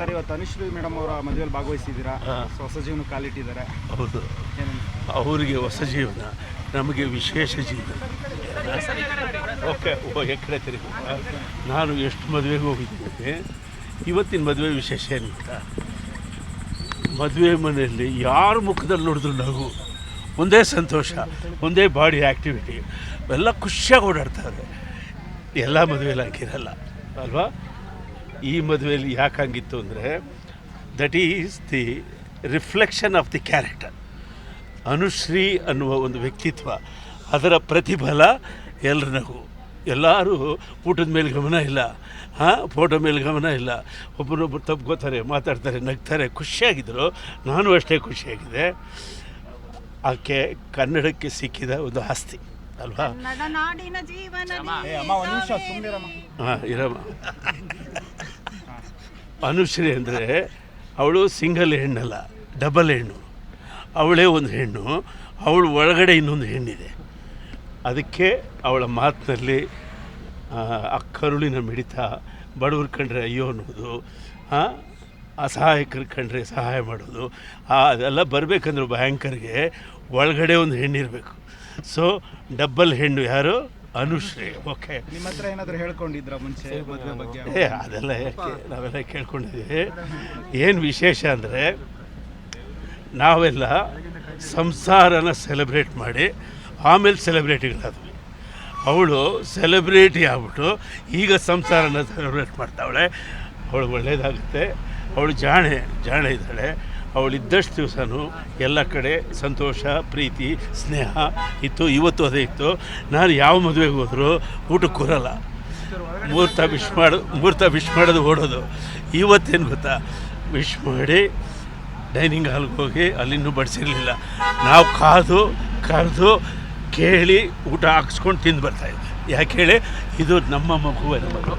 Sir ಇವತ್ತು Anushree madam ಅವರ ಮದುವೆಯಲ್ಲಿ ಭಾಗವಹಿಸಿದ್ದೀರಾ. ಹೊಸ ಜೀವನ ಕಾಲಿಟ್ಟಿದ್ದಾರೆ. ಹೌದು. ಅವರಿಗೆ ಹೊಸ ಜೀವನ ನಮಗೆ ವಿಶೇಷ ಜೀವನ. ಓಕೆ ಓ ಎಕಡೆ ತಿರುಗಿ. ನಾನು ಎಷ್ಟು ಮದುವೆಗೆ ಹೋಗಿದ್ದೀನಿ ಇವತ್ತಿನ ಮದುವೆ ವಿಶೇಷ ಏನಿಲ್ಲ. ಮದುವೆ ಮನೆಯಲ್ಲಿ ಯಾರ ಮುಖದಲ್ಲಿ ನೋಡಿದ್ರು ನಗು ಒಂದೇ ಸಂತೋಷ ಒಂದೇ ಬಾಡಿ ಆ್ಯಕ್ಟಿವಿಟಿ ಎಲ್ಲ ಖುಷಿಯಾಗಿ ಓಡಾಡ್ತಾರೆ. ಎಲ್ಲ ಮದುವೆಯಲ್ಲಿ ಹಾಕಿರಲ್ಲ ಅಲ್ವಾ? ಈ ಮದುವೆಯಲ್ಲಿ ಯಾಕೆ ಹಂಗಿತ್ತು ಅಂದರೆ that is the reflection of the character Anushree ಅನ್ನುವ ಒಂದು ವ್ಯಕ್ತಿತ್ವ ಅದರ ಪ್ರತಿಫಲ ಎಲ್ಲರಿಗೂ ಎಲ್ಲರೂ ಊಟದ ಮೇಲೆ ಗಮನ ಇಲ್ಲ ಹಾಂ ಫೋಟೋ ಮೇಲೆ ಗಮನ ಇಲ್ಲ. ಒಬ್ಬರೊಬ್ಬರು ತಪ್ಕೋತಾರೆ ಮಾತಾಡ್ತಾರೆ ನಗ್ತಾರೆ ಖುಷಿಯಾಗಿದ್ದರು ನಾನು ಅಷ್ಟೇ ಖುಷಿಯಾಗಿದೆ. ಆಕೆ ಕನ್ನಡಕ್ಕೆ ಸಿಕ್ಕಿದ ಒಂದು ಆಸ್ತಿ ಅಲ್ವಾ? ಹಾಂ ನಾಡಿನ ಜೀವನ ಏ ಅಮ್ಮ ಒಂದು ನಿಮಿಷ ಸುಮ್ಮನಿರಮ್ಮ ಹಾಂ ಇರಮ್ಮ ಅನುಶ್ರೀ ಅಂದರೆ ಅವಳು ಸಿಂಗಲ್ ಹೆಣ್ಣಲ್ಲ ಡಬಲ್ ಹೆಣ್ಣು. ಅವಳೇ ಒಂದು ಹೆಣ್ಣು, ಅವಳು ಒಳಗಡೆ ಇನ್ನೊಂದು ಹೆಣ್ಣಿದೆ. ಅದಕ್ಕೆ ಅವಳ ಮಾತಿನಲ್ಲಿ ಅಕ್ಕರುಳಿನ ಮಿಡಿತ, ಬಡವ್ರು ಕಂಡ್ರೆ ಅಯ್ಯೋ ಅನ್ನೋದು ಅಸಹಾಯಕರು ಕಂಡ್ರೆ ಸಹಾಯ ಮಾಡೋದು ಅದೆಲ್ಲ ಬರಬೇಕಂದ್ರೆ ಭಯಂಕರಿಗೆ ಒಳಗಡೆ ಒಂದು ಹೆಣ್ಣಿರಬೇಕು. ಸೊ ಡಬ್ಬಲ್ ಹೆಣ್ಣು ಯಾರು? ಅನುಶ್ರೀ ಓಕೆ. ನಿಮ್ಮ ಹತ್ರ ಏನಾದರೂ ಹೇಳ್ಕೊಂಡಿದ್ರ ಮುಂಚೆ ಮದುವೆ ಬಗ್ಗೆ? ಏ ಅದೆಲ್ಲ ಯಾಕೆ? ನಾವೆಲ್ಲ ಕೇಳ್ಕೊಂಡಿದ್ದೀವಿ. ಏನು ವಿಶೇಷ ಅಂದರೆ ನಾವೆಲ್ಲ ಸಂಸಾರನ ಸೆಲೆಬ್ರೇಟ್ ಮಾಡಿ ಆಮೇಲೆ ಸೆಲೆಬ್ರಿಟಿಗಳಾದ್ವಿ. ಅವಳು ಸೆಲೆಬ್ರಿಟಿ ಆಗ್ಬಿಟ್ಟು ಈಗ ಸಂಸಾರನ ಸೆಲೆಬ್ರೇಟ್ ಮಾಡ್ತಾವಳೆ. ಅವಳು ಒಳ್ಳೆಯದಾಗುತ್ತೆ ಅವಳು ಜಾಣೆ ಜಾಣೆ ಇದ್ದಾಳೆ. ಅವಳು ಇದ್ದಷ್ಟು ದಿವಸನೂ ಎಲ್ಲ ಕಡೆ ಸಂತೋಷ, ಪ್ರೀತಿ, ಸ್ನೇಹ ಇತ್ತು, ಇವತ್ತು ಅದೇ ಇತ್ತು. ನಾನು ಯಾವ ಮದುವೆಗೆ ಹೋದರೂ ಊಟಕ್ಕೆ ಕೂರಲ್ಲ ಮುಹೂರ್ತ ವಿಶ್ ಮಾಡು, ಮುಹೂರ್ತ ವಿಶ್ ಮಾಡೋದು ಓಡೋದು. ಇವತ್ತೇನು ಗೊತ್ತಾ? ವಿಶ್ ಮಾಡಿ ಡೈನಿಂಗ್ ಹಾಲ್ಗೆ ಹೋಗಿ ಅಲ್ಲಿನ್ನೂ ಬಡಿಸಿರಲಿಲ್ಲ. ನಾವು ಕಾದು, ಕರೆದು ಕೇಳಿ ಊಟ ಹಾಕ್ಸ್ಕೊಂಡು ತಿಂದು ಬರ್ತಾಯಿದ್ವಿ ಯಾಕೆ ಹೇಳಿ? ಇದು ನಮ್ಮ ಮಗುವಿನ ಮಗು